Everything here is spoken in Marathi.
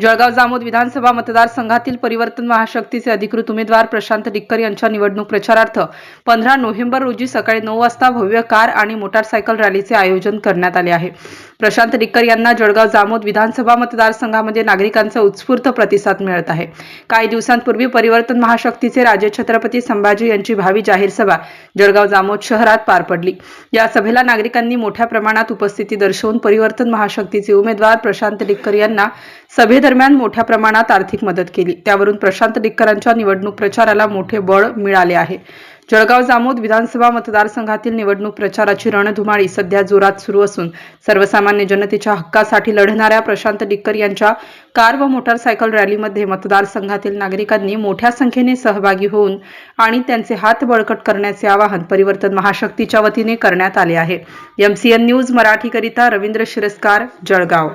जळगाव जामोद विधानसभा मतदारसंघातील परिवर्तन महाशक्तीचे अधिकृत उमेदवार प्रशांत डिक्कर यांच्या निवडणूक प्रचारार्थ पंधरा नोव्हेंबर रोजी सकाळी नऊ वाजता भव्य कार आणि मोटारसायकल रॅलीचे आयोजन करण्यात आले आहे. प्रशांत डिक्कर यांना जळगाव जामोद विधानसभा मतदारसंघामध्ये नागरिकांचा उत्स्फूर्त प्रतिसाद मिळत आहे. काही दिवसांपूर्वी परिवर्तन महाशक्तीचे राजे छत्रपती संभाजी यांची भावी जाहीर सभा जळगाव जामोद शहरात पार पडली. या सभेला नागरिकांनी मोठ्या प्रमाणात उपस्थिती दर्शवून परिवर्तन महाशक्तीचे उमेदवार प्रशांत डिक्कर यांना सभेदरम्यान मोठ्या प्रमाणात आर्थिक मदत केली. त्यावरून प्रशांत डिक्करांच्या निवडणूक प्रचाराला मोठे बळ मिळाले आहे. जळगाव जामोद विधानसभा मतदारसंघातील निवडणूक प्रचाराची रणधुमाळी सध्या जोरात सुरू असून सर्वसामान्य जनतेच्या हक्कासाठी लढणाऱ्या प्रशांत डिक्कर यांच्या कार व मोटारसायकल रॅलीमध्ये मतदारसंघातील नागरिकांनी मोठ्या संख्येने सहभागी होऊन आणि त्यांचे हात बळकट करण्याचे आवाहन परिवर्तन महाशक्तीच्या वतीने करण्यात आले आहे. एमसीएन न्यूज मराठीकरिता रवींद्र शिरस्कार जळगाव.